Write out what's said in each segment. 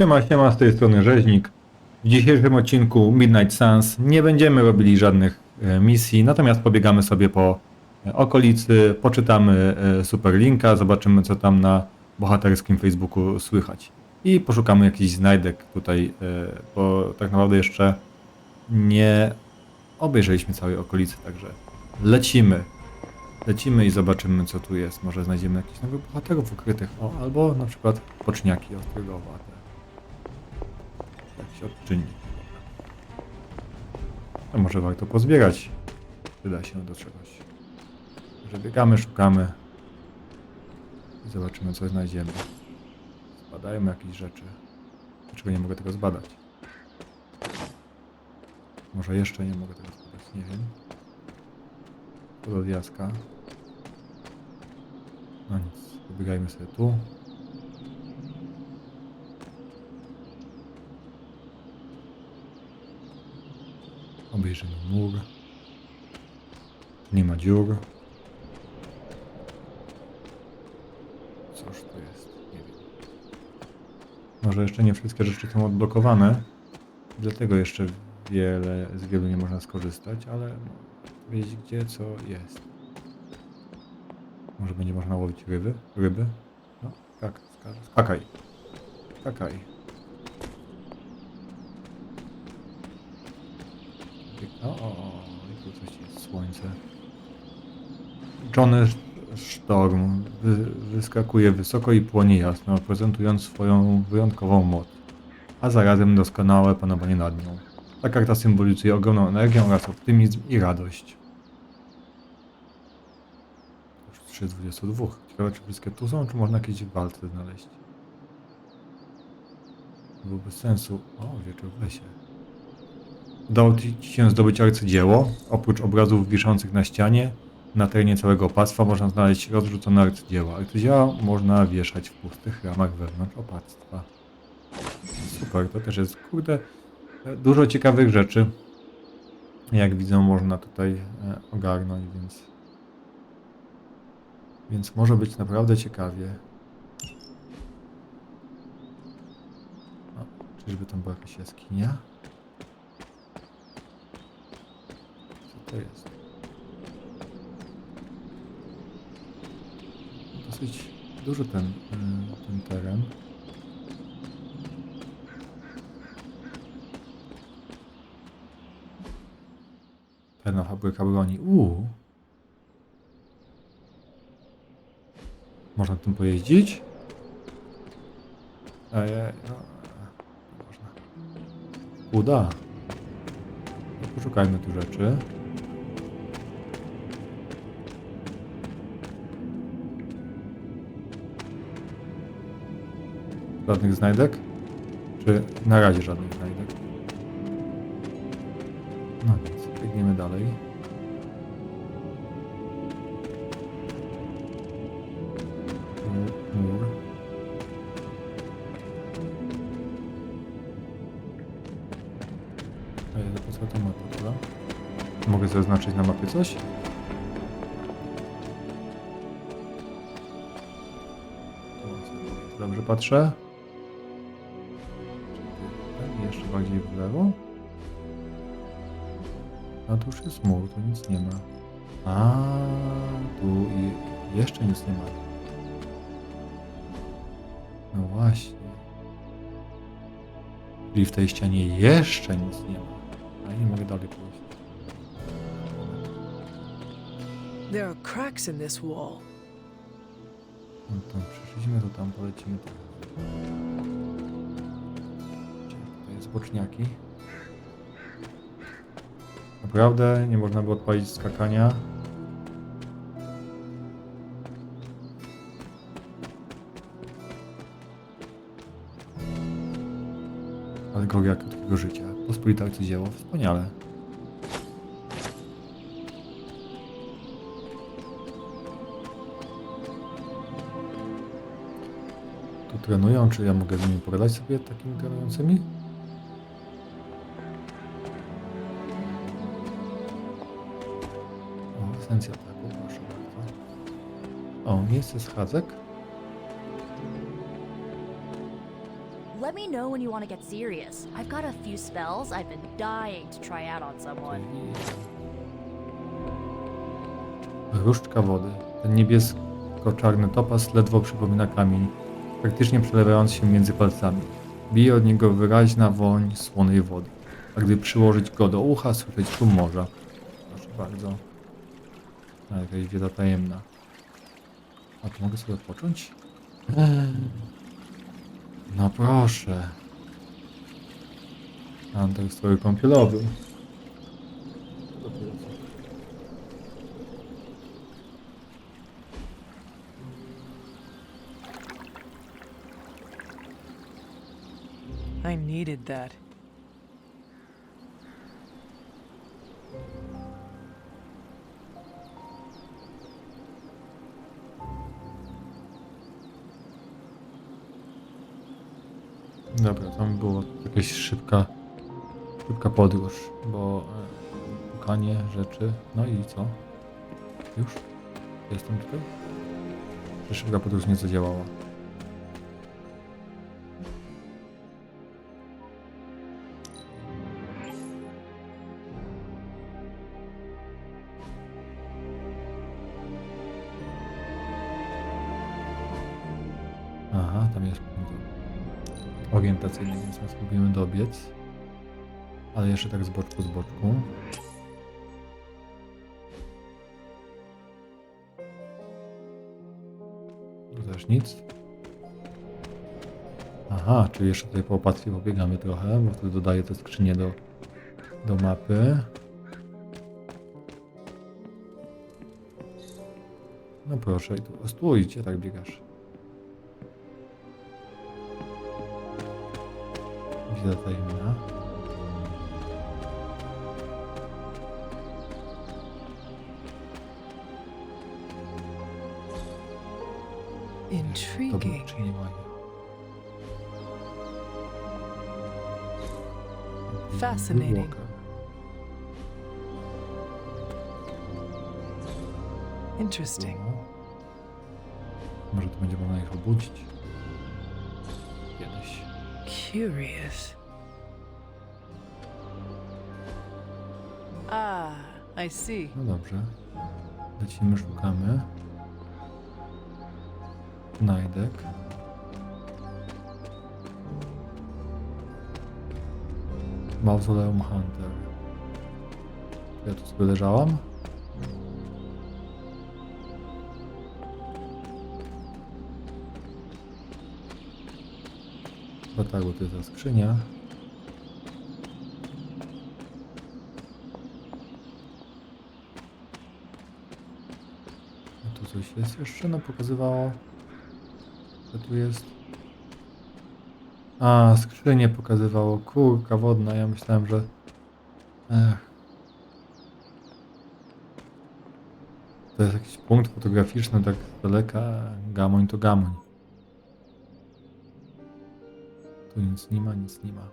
Siema, siema, z tej strony Rzeźnik. W dzisiejszym odcinku Midnight Suns nie będziemy robili żadnych e, misji, natomiast pobiegamy sobie po e, okolicy, poczytamy e, Superlinka, zobaczymy co tam na bohaterskim Facebooku słychać. I poszukamy jakichś znajdek tutaj, bo tak naprawdę jeszcze nie obejrzeliśmy całej okolicy, także lecimy. Lecimy i zobaczymy co tu jest. Może znajdziemy jakichś nowych bohaterów ukrytych, o, albo na przykład poczniaki. Jak się odczyni. A może warto pozbierać. Przyda się do czegoś. Że biegamy, szukamy. I zobaczymy, co znajdziemy. Zbadajmy jakieś rzeczy. Dlaczego nie mogę tego zbadać? Może jeszcze nie mogę tego zbadać, nie wiem. To do diaska. No nic, pobiegajmy sobie tu. Obejrzymy mur. Nie ma dziur. Cóż to jest? Nie wiem. Może jeszcze nie wszystkie rzeczy są odblokowane. Dlatego jeszcze wiele, z wielu nie można skorzystać, ale wiedzieć gdzie co jest. Może będzie można łowić ryby? Ryby? No, skak, skakaj. Skakaj. O, o, o, i tu coś jest, słońce. Johnny Storm wy, wyskakuje wysoko i płonie jasno, prezentując swoją wyjątkową moc, a zarazem doskonałe panowanie nad nią. Ta karta symbolizuje ogromną energię oraz optymizm i radość. Już 3 z 22. Ciekawe, czy wszystkie tu są, czy można jakieś walce znaleźć. Było bez sensu. O, wieczór w lesie. Udało ci się zdobyć arcydzieło. Oprócz obrazów wiszących na ścianie, na terenie całego opactwa można znaleźć rozrzucone arcydzieła. Arcydzieła można wieszać w pustych ramach wewnątrz opactwa. Super, to też jest, kurde, dużo ciekawych rzeczy. Jak widzę, można tutaj e, ogarnąć, więc... Więc może być naprawdę ciekawie. O, czyżby tam była jakaś jaskinia? Co to jest? Dosyć duży ten, y, ten teren. Pewna fabryka broni. Uuu. Można tym pojeździć? Ej, no, można. Uda. No, poszukajmy tu rzeczy. Żadnych znajdek? Czy na razie żadnych znajdek? No więc biegniemy dalej. Mur. mur. Ej, po co to mapa, prawda? Mogę zaznaczyć na mapie coś? Dobrze patrzę. Bardziej w lewo. A tu już jest mur, tu nic nie ma. A tu i jeszcze nic nie ma. No właśnie. Czyli w tej ścianie jeszcze nic nie ma. A nie mogę dalej pójść. There are cracks in this wall. No to przyszliśmy, to tam polecimy boczniaki? Naprawdę nie można było odpalić skakania. Alegoria krótkiego życia. Pospolite arcydzieło. Wspaniale. Tu trenują, czy ja mogę z nimi pogadać sobie takimi trenującymi? O, esencja ataku, proszę bardzo. O, miejsce schadzek. Let me know when you want to get serious. I've got a few spells I've been dying to try out on someone. Różdżka wody. Ten niebiesko-czarny topas ledwo przypomina kamień, praktycznie przelewając się między palcami. Bije od niego wyraźna woń słonej wody. A gdy przyłożyć go do ucha, słyszeć szum morza. Proszę bardzo. A jakaś wiedza tajemna. A tu mogę sobie odpocząć? No proszę. Understory kąpielowy. Dopiero co. I needed that. Dobra, tam było jakaś szybka, szybka podróż, bo e, rzeczy. No i co? Już? Jestem tutaj? Czy szybka podróż nie zadziałała? Aha, tam jest orientacyjny, więc my spróbujemy dobiec. Ale jeszcze tak z boczku, z boczku. Tu też nic. Aha, czyli jeszcze tutaj po opatwie pobiegamy trochę, bo wtedy dodaję te skrzynie do, do mapy. No proszę, tu stójcie, tak biegasz. To był Intriguing. Fascinating. Interesting. No. Może to będzie można ich obudzić. Curious. Ah, I see. No dobrze. Lecimy, szukamy. Znajdek. Mausoleum Hunter. Ja tu sobie leżałam? Chyba tak, bo to jest ta skrzynia. A tu coś jest jeszcze? No pokazywało, że tu jest. A, skrzynię pokazywało. Kurka wodna. Ja myślałem, że... Ech. To jest jakiś punkt fotograficzny, tak z daleka. Gamoń to gamoń. Tu nic nie ma, nic nie ma.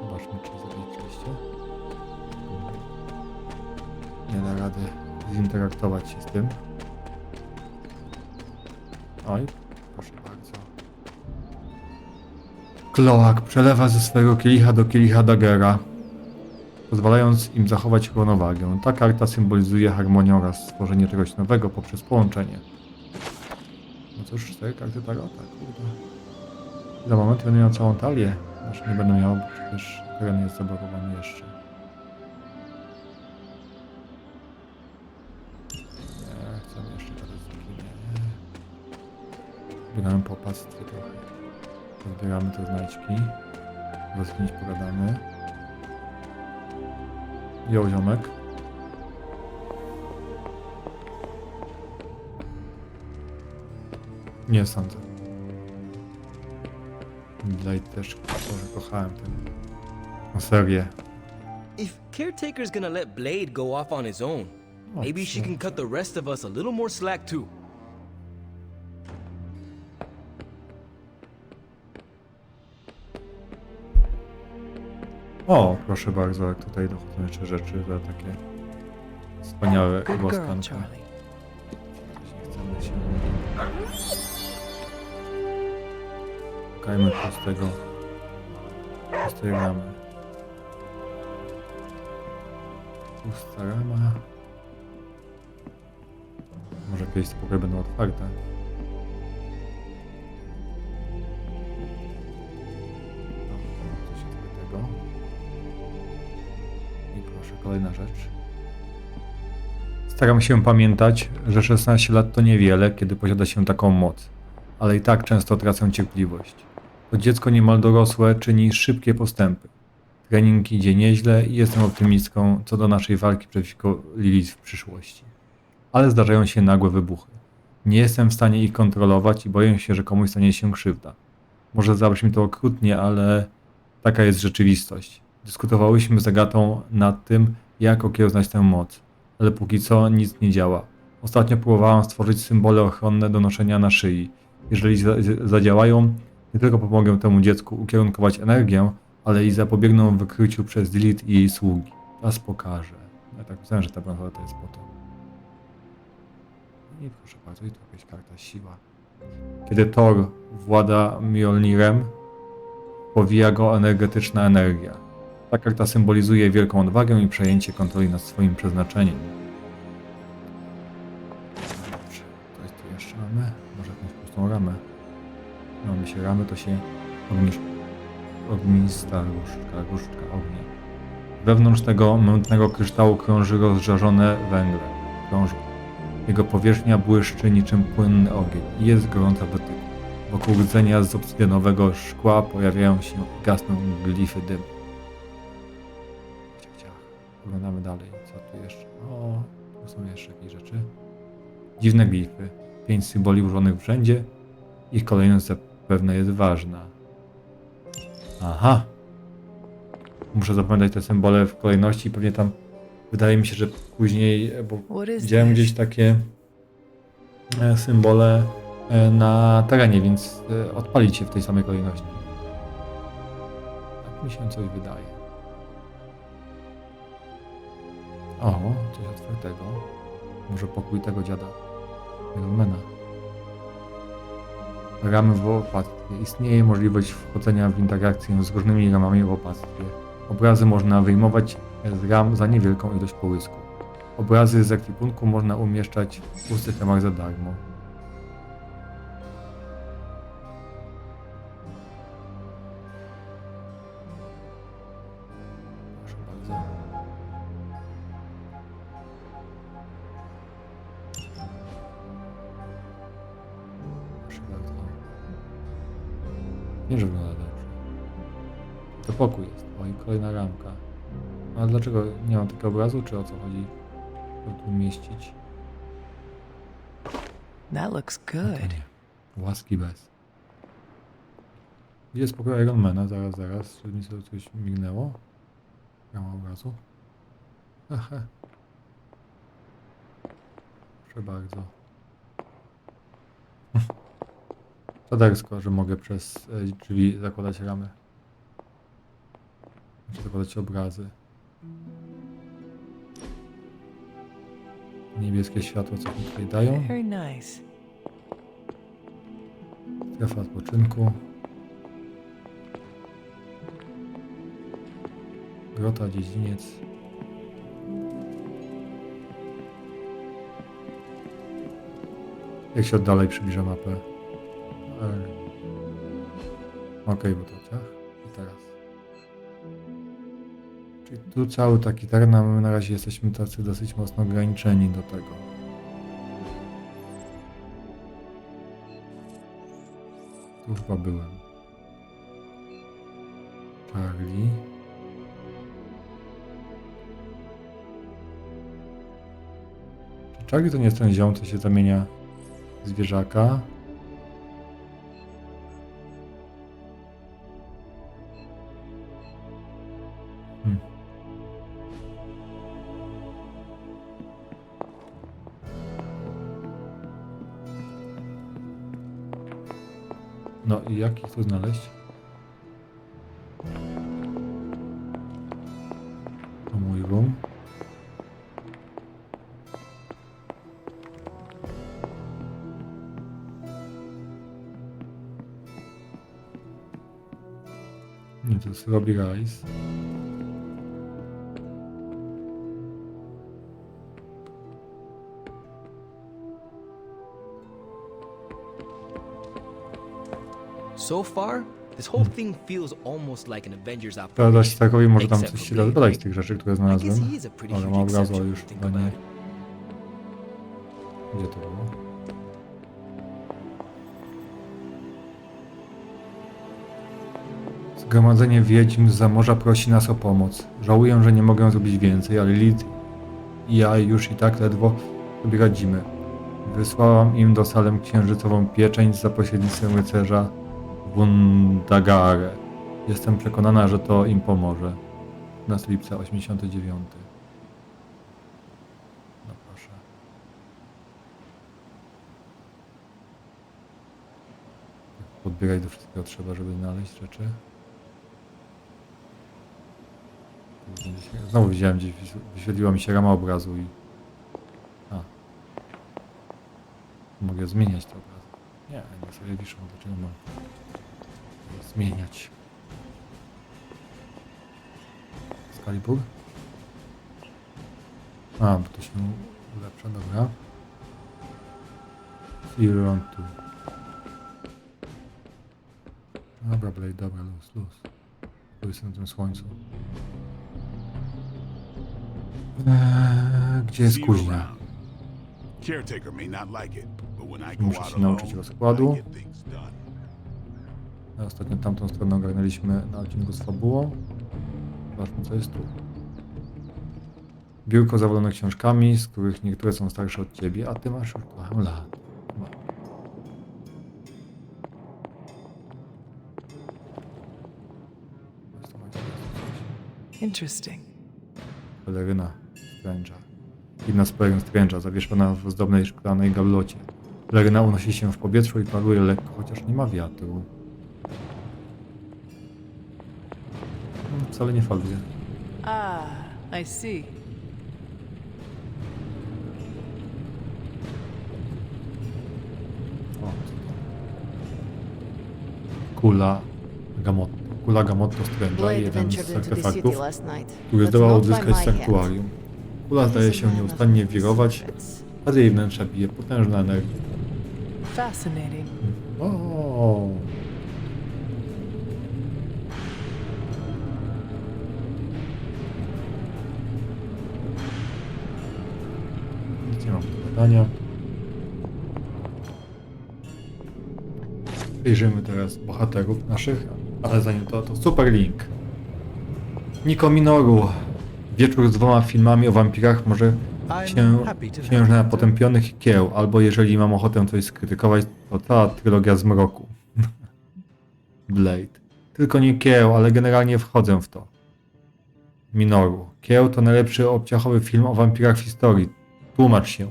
Zobaczmy, czy zaliczyliście. Nie da rady zinteraktować się z tym. Oj, proszę bardzo. Kloak przelewa ze swojego kielicha do kielicha Dagera, pozwalając im zachować równowagę. Ta karta symbolizuje harmonię oraz stworzenie czegoś nowego poprzez połączenie. No cóż, cztery karty Tarota, kurde. Za moment będę miał całą talię. Znaczy nie będę miał, bo przecież teren jest zablokowany jeszcze. Nie, chcę jeszcze gadać z takimi. Biegamy po pastwie trochę. Zbieramy te znajdźki. Kimś pogadamy. Jo, ziomek. Nie sądzę. Blade też może kochałem tę serię. If Caretaker's gonna let Blade go off on his own, maybe she can cut the rest of us a little more slack too. O, proszę bardzo, jak tutaj dochodzą jeszcze rzeczy za takie wspaniałe głoskanki. Charlie. Nie chcemy się... Szukajmy pustego... pustej ramy. Pusta rama... Może kiedyś te pokoje będą otwarte. Kolejna rzecz. Staram się pamiętać, że 16 lat to niewiele, kiedy posiada się taką moc, ale i tak często tracę cierpliwość. To dziecko niemal dorosłe czyni szybkie postępy. Trening idzie nieźle i jestem optymistką co do naszej walki przeciwko Lilith w przyszłości. Ale zdarzają się nagłe wybuchy. Nie jestem w stanie ich kontrolować i boję się, że komuś stanie się krzywda. Może zabrzmi to okrutnie, ale taka jest rzeczywistość. Dyskutowałyśmy z Agatą nad tym, jak okiełznać tę moc ale póki co nic nie działa. Ostatnio próbowałam stworzyć symbole ochronne do noszenia na szyi. Jeżeli zadziałają, nie tylko pomogę temu dziecku ukierunkować energię, ale i zapobiegną wykryciu przez Lilith i jej sługi. Czas pokaże. Ja tak myślałem, że ta bransola to jest po to. I proszę bardzo, i tu jakaś karta siła. Kiedy Thor włada Mjolnirem, powija go energetyczna energia. Ta karta symbolizuje wielką odwagę i przejęcie kontroli nad swoim przeznaczeniem. Dobrze, to jest tu jeszcze mamy. Może jakąś pustą ramę. Mamy się ramy, to się ognisz... ognista różdżka, różdżka ognia. Wewnątrz tego mętnego kryształu krąży rozżarzone węgle. Krążą. Jego powierzchnia błyszczy niczym płynny ogień i jest gorąca w dotyku. Wokół rdzenia z obsydianowego szkła pojawiają się i gasną glify dymu. Oglądamy dalej. Co tu jeszcze? O, tu są jeszcze jakieś rzeczy. Dziwne glify. Pięć symboli ułożonych w rzędzie. Ich kolejność zapewne jest ważna. Aha. Muszę zapamiętać te symbole w kolejności. Pewnie tam wydaje mi się, że później, bo widziałem gdzieś takie e, symbole e, na terenie, więc e, odpalić się w tej samej kolejności. Tak mi się coś wydaje. O, coś otwartego. Może pokój tego dziada. Ironmana. Ramy w opactwie. Istnieje możliwość wchodzenia w interakcję z różnymi ramami w opactwie. Obrazy można wyjmować z ram za niewielką ilość połysku. Obrazy z ekwipunku można umieszczać w pustych ramach za darmo. Nie mam takiego obrazu, czy o co chodzi? Co tu umieścić? That looks to good. nie. Łaski bez. Gdzie jest pokój Ironmana? Zaraz, zaraz. Czy mi sobie coś mignęło? Rama obrazu. Aha. Proszę bardzo. Czadersko, że mogę przez e, drzwi zakładać ramy. Znaczy zakładać obrazy. Niebieskie światło, co mi tutaj dają. Strefa odpoczynku. Grota, dziedziniec. Jak się oddalej przybliża mapę? Okej, bo to ciach. Tu cały taki teren, a my na razie jesteśmy tacy dosyć mocno ograniczeni do tego. Tu chyba byłem. Charlie. Czy Charlie to nie jest ten ziom, co się zamienia w zwierzaka? Jak ich tu znaleźć? To mój room. Nie, to jest Robbie Rice. So far, this whole thing feels almost like an Avengers operation. Starkowi może tam coś się da dodać z tych rzeczy, które znalazłem. Ale ma exception już when you think chyba nie. about it. Gdzie to było? Zgromadzenie wiedźm z morza prosi nas o pomoc. Żałuję, że nie mogę zrobić więcej, ale Lid i ja już i tak ledwo sobie radzimy. Wysłałam im do Salem księżycową pieczęć za pośrednictwem rycerza Wundagare. Jestem przekonana, że to im pomoże. 15 lipca 89. No proszę. Podbierać do wszystkiego trzeba, żeby znaleźć rzeczy. Znowu widziałem gdzieś, wyświetliła mi się rama obrazu i... A. Mogę zmieniać obraz. Nie, nie sobie wiszą, dlaczego mam zmieniać. Excalibur? A, bo to się ulepsza, dobra. Zero two. Dobra, Blade, dobra, luz, luz. Tu jest na tym słońcu. Eee, gdzie jest kuźnia? Caretaker may not like it, Muszę się nauczyć rozkładu. Ostatnio tamtą stronę ogarnęliśmy na odcinku z fabułą. Zobaczmy, co jest tu. Biurko zawalone książkami, z których niektóre są starsze od ciebie, a ty masz już trochę lat. Coś. Interesting. Peleryna Strange'a. Jedna z peleryn Strange'a, zawieszona w ozdobnej szklanej gablocie. Peleryna unosi się w powietrzu i paruje lekko, chociaż nie ma wiatru. Hmm, Wcale nie faluje. Ah, I see. O? Kula Gamotto. Kula Gamotto Strange'a, jeden z artefaktów, który zdołał odzyskać sanktuarium. Kula zdaje się nieustannie wirować, a z jej wnętrza bije potężna energia. Fascinating. O. Nic nie mam. Przejrzymy teraz bohaterów naszych, ale zanim to, to Super Link. Niko Minoru. Wieczór z dwoma filmami o wampirach może się księżna potępionych kieł, albo jeżeli mam ochotę coś skrytykować, to cała trylogia z mroku. Blade. Tylko nie kieł, ale generalnie wchodzę w to. Minoru. Kieł to najlepszy obciachowy film o wampirach w historii. Tłumacz się.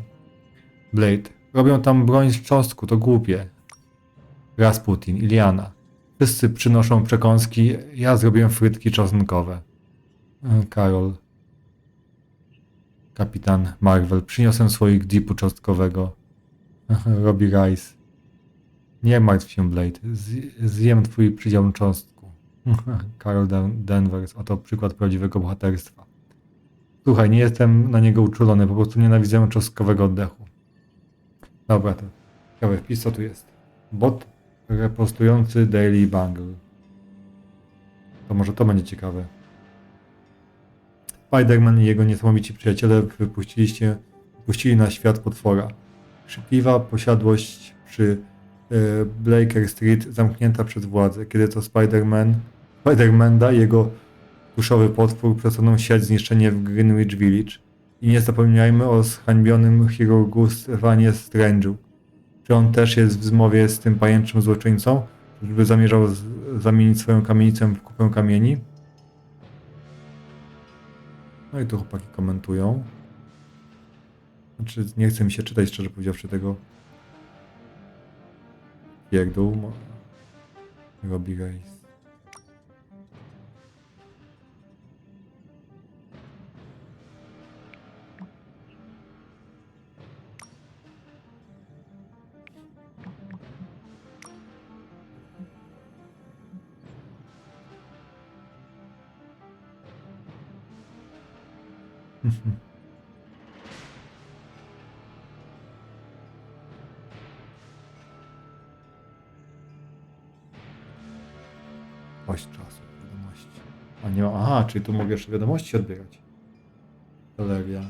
Blade. Robią tam broń z czosnku, to głupie. Rasputin, Iliana. Wszyscy przynoszą przekąski, ja zrobię frytki czosnkowe. E, Karol. Kapitan Marvel. Przyniosłem słoik dipu czosnkowego. Robi Rice. Nie martw się, Blade. Zjem twój przydział cząstku. Carol Den- Danvers. Oto przykład prawdziwego bohaterstwa. Słuchaj, nie jestem na niego uczulony, po prostu nienawidzę czosnkowego oddechu. Dobra, to ciekawy wpis, co tu jest? Bot repostujący Daily Bungle. To może to będzie ciekawe. Spider-Man i jego niesamowici przyjaciele wypuściliście, wypuścili na świat potwora. Krzykliwa posiadłość przy e, Blaker Street zamknięta przez władze, kiedy to Spider-Man, Spider-Manda i jego tuszowy potwór przestaną siać zniszczenie w Greenwich Village. I nie zapominajmy o zhańbionym chirurgu Stefanie Strange'u. Czy on też jest w zmowie z tym pajęczym złoczyńcą, żeby zamierzał z- zamienić swoją kamienicę w kupę kamieni? No i tu chłopaki komentują. Znaczy, nie chce mi się czytać, szczerze powiedziawszy, tego pierdół. mo- Robi Race. Oś czasu, wiadomości. A nie. Aha, czyli tu mogę jeszcze wiadomości odbierać. Galeria.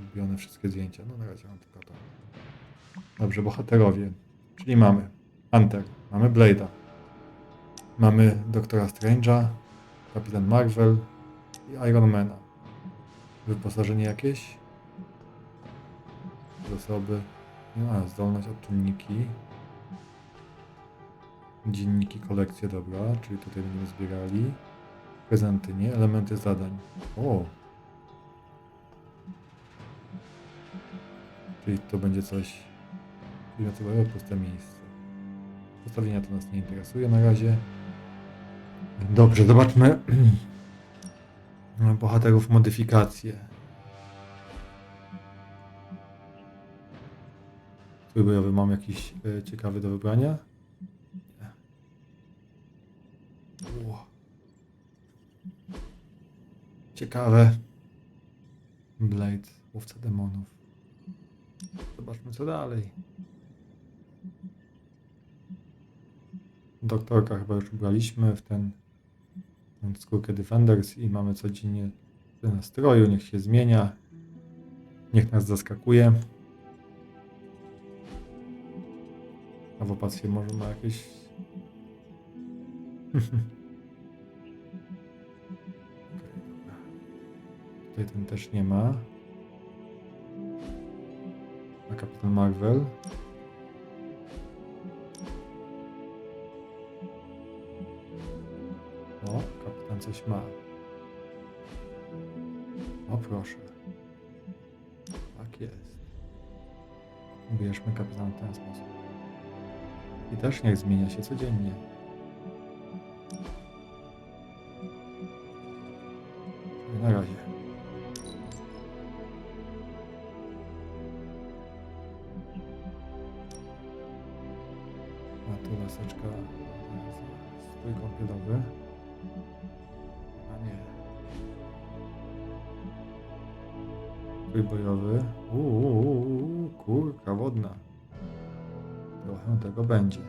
Lubione wszystkie zdjęcia. No na razie mam tylko to. Dobrze, bohaterowie. Czyli mamy Hunter, mamy Blade'a, mamy Doktora Strange'a, Kapitan Marvel i Ironmana. Wyposażenie jakieś? Zasoby. No, zdolność, odczynniki. Dzienniki, kolekcje, dobra, czyli tutaj będziemy zbierali. Prezenty, nie? Elementy zadań. O! Czyli to będzie coś klimatowego, puste miejsce. Ustawienia to nas nie interesuje na razie. Dobrze, zobaczmy bohaterów modyfikacje. Trójbojowy mam jakiś e, ciekawy do wybrania? Nie. Ciekawe. Blade, łowca demonów. Zobaczmy co dalej. Doktorka chyba już braliśmy w ten skórkę Defenders i mamy codziennie w nastroju, niech się zmienia. Niech nas zaskakuje. A w opactwie może ma jakieś... Tutaj ten też nie ma. A Kapitan Marvel. Coś ma. O proszę. Tak jest. Bierzmy kapitan w ten sposób. I też niech zmienia się codziennie. Strój bojowy. Uuu, kurka wodna. Trochę tego będzie.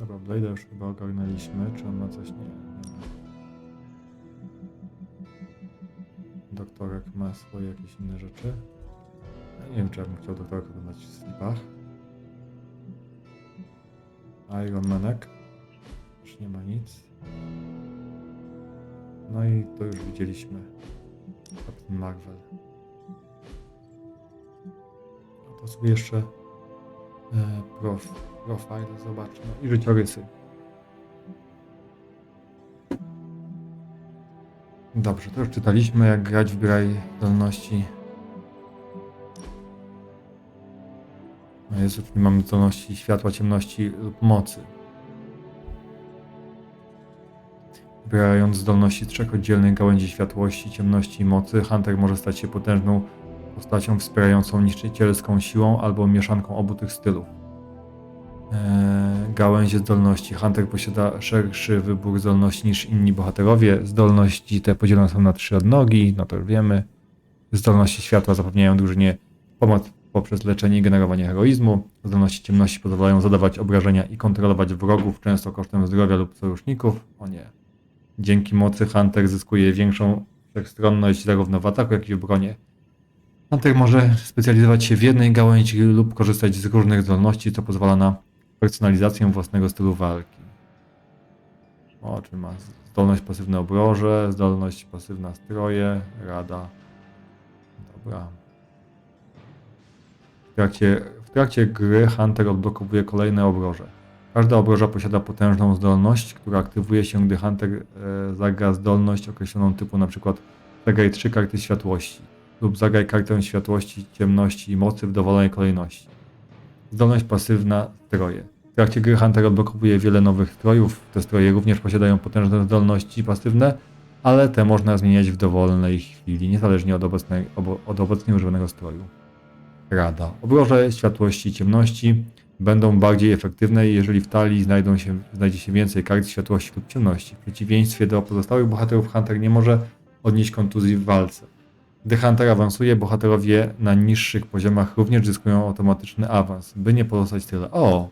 Dobra, Blade'a już chyba ogarnęliśmy. Czy on ma coś? Nie, nie ma. Doktorek ma swoje jakieś inne rzeczy. Ja nie wiem, czy ja bym chciał doktorka dodać w slipach. Iron Manek. Już nie ma nic. No i to już widzieliśmy. Captain Marvel. To sobie jeszcze e, prof, zobaczmy. I życiorysy. Dobrze, to już czytaliśmy, jak grać w graj zdolności. No czyli mamy zdolności światła, ciemności lub mocy. Wybierając zdolności trzech oddzielnych gałęzi światłości, ciemności i mocy, Hunter może stać się potężną postacią wspierającą niszczycielską siłą albo mieszanką obu tych stylów. Eee, gałęzie zdolności. Hunter posiada szerszy wybór zdolności niż inni bohaterowie. Zdolności te podzielone są na trzy odnogi, no to już wiemy. Zdolności światła zapewniają drużynie pomoc poprzez leczenie i generowanie heroizmu. Zdolności ciemności pozwalają zadawać obrażenia i kontrolować wrogów, często kosztem zdrowia lub sojuszników. O nie. Dzięki mocy Hunter zyskuje większą wszechstronność zarówno w ataku, jak i w obronie. Hunter może specjalizować się w jednej gałęzi lub korzystać z różnych zdolności, co pozwala na personalizację własnego stylu walki. O, czy ma zdolność pasywna obroże, zdolność pasywna stroje, rada. Dobra. W trakcie, w trakcie gry Hunter odblokowuje kolejne obroże. Każda obroża posiada potężną zdolność, która aktywuje się, gdy Hunter e, zagra zdolność określoną typu np. zagraj trzy karty światłości lub zagraj kartę światłości, ciemności i mocy w dowolnej kolejności. Zdolność pasywna stroje. W trakcie gry Hunter odblokowuje wiele nowych strojów. Te stroje również posiadają potężne zdolności pasywne, ale te można zmieniać w dowolnej chwili, niezależnie od, obecnej, od obecnie używanego stroju. Rada. Obroże światłości i ciemności. Będą bardziej efektywne, jeżeli w talii znajdą się, znajdzie się więcej kart światłości lub ciemności. W przeciwieństwie do pozostałych bohaterów, Hunter nie może odnieść kontuzji w walce. Gdy Hunter awansuje, bohaterowie na niższych poziomach również zyskują automatyczny awans, by nie pozostać tyle. O!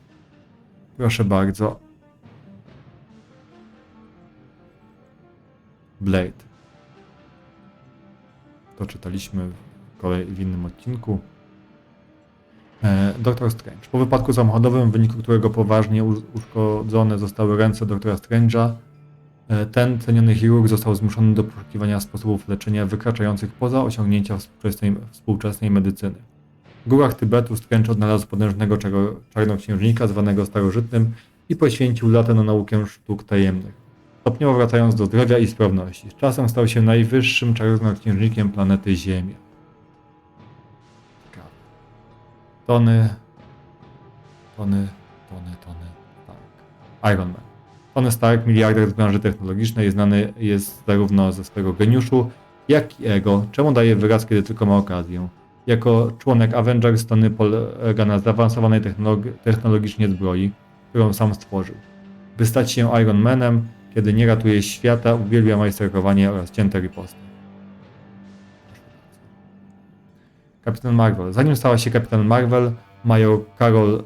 Proszę bardzo. Blade. To czytaliśmy w, kolej, w innym odcinku. Doktor Strange. Po wypadku samochodowym, w wyniku którego poważnie uszkodzone zostały ręce doktora Strange'a, e, ten ceniony chirurg został zmuszony do poszukiwania sposobów leczenia wykraczających poza osiągnięcia współczesnej, współczesnej medycyny. W górach Tybetu Strange odnalazł potężnego czarnoksiężnika zwanego starożytnym i poświęcił lata na naukę sztuk tajemnych. Stopniowo wracając do zdrowia i sprawności. Z czasem stał się najwyższym czarnoksiężnikiem planety Ziemia. Tony, Tony, Tony, Tony Stark. Iron Man. Tony Stark, miliarder z branży technologicznej, znany jest zarówno ze swego geniuszu, jak i ego, czemu daje wyraz, kiedy tylko ma okazję. Jako członek Avengers Tony polega na zaawansowanej technolog- technologicznie zbroi, którą sam stworzył. By stać się Iron Manem, kiedy nie ratuje świata, uwielbia majsterkowanie oraz cięte riposty. Kapitan Marvel. Zanim stała się Kapitan Marvel, major Carol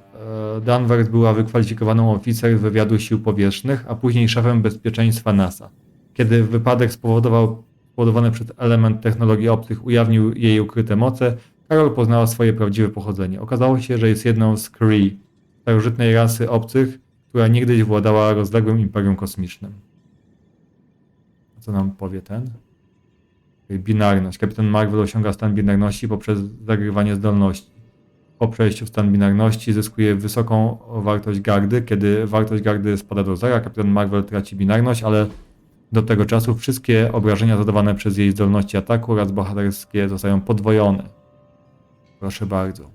e, Danvers była wykwalifikowaną oficer wywiadu sił powietrznych, a później szefem bezpieczeństwa NASA. Kiedy wypadek spowodował, spowodowany przez element technologii obcych ujawnił jej ukryte moce, Carol poznała swoje prawdziwe pochodzenie. Okazało się, że jest jedną z Kree, starożytnej rasy obcych, która niegdyś władała rozległym imperium kosmicznym. Co nam powie ten? Binarność. Kapitan Marvel osiąga stan binarności poprzez zagrywanie zdolności. Po przejściu w stan binarności zyskuje wysoką wartość gardy. Kiedy wartość gardy spada do zera, Kapitan Marvel traci binarność, ale do tego czasu wszystkie obrażenia zadawane przez jej zdolności ataku oraz bohaterskie zostają podwojone. Proszę bardzo.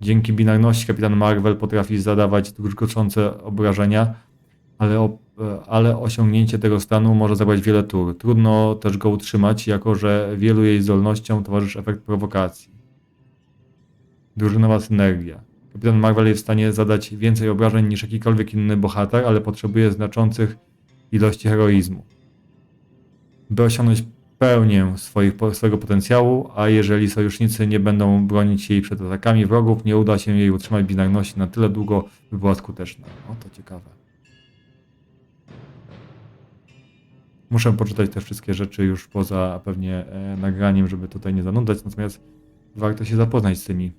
Dzięki binarności Kapitan Marvel potrafi zadawać druzgocące obrażenia, ale, o, ale osiągnięcie tego stanu może zabrać wiele tur. Trudno też go utrzymać, jako że wielu jej zdolnościom towarzyszy efekt prowokacji. Drużynowa synergia. Kapitan Marvel jest w stanie zadać więcej obrażeń niż jakikolwiek inny bohater, ale potrzebuje znaczących ilości heroizmu. By osiągnąć pełnię swoich, swojego potencjału, a jeżeli sojusznicy nie będą bronić jej przed atakami wrogów, nie uda się jej utrzymać binarności na tyle długo, by była skuteczna. O, to ciekawe. Muszę poczytać te wszystkie rzeczy już poza pewnie e, nagraniem, żeby tutaj nie zanudzać, natomiast warto się zapoznać z tymi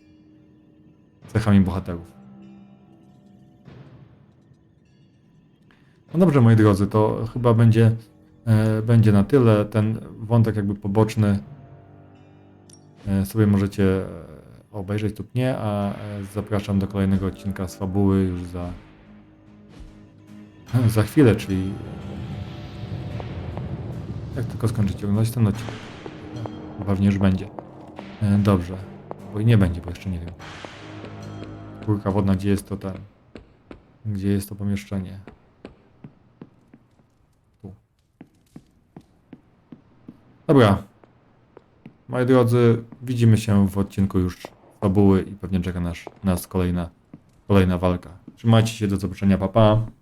cechami bohaterów. No dobrze, moi drodzy, to chyba będzie, e, będzie na tyle. Ten wątek jakby poboczny e, sobie możecie e, obejrzeć lub nie, a e, zapraszam do kolejnego odcinka z fabuły już za, za chwilę, czyli jak tylko skończycie oglądać odcinek. Pewnie już będzie. E, Dobrze. Bo i nie będzie, bo jeszcze nie wiem. Kurka wodna, gdzie jest to ten? Gdzie jest to pomieszczenie? Tu. Dobra. Moi drodzy, widzimy się w odcinku już fabuły i pewnie czeka nas, nas kolejna, kolejna walka. Trzymajcie się, do zobaczenia, papa. Pa.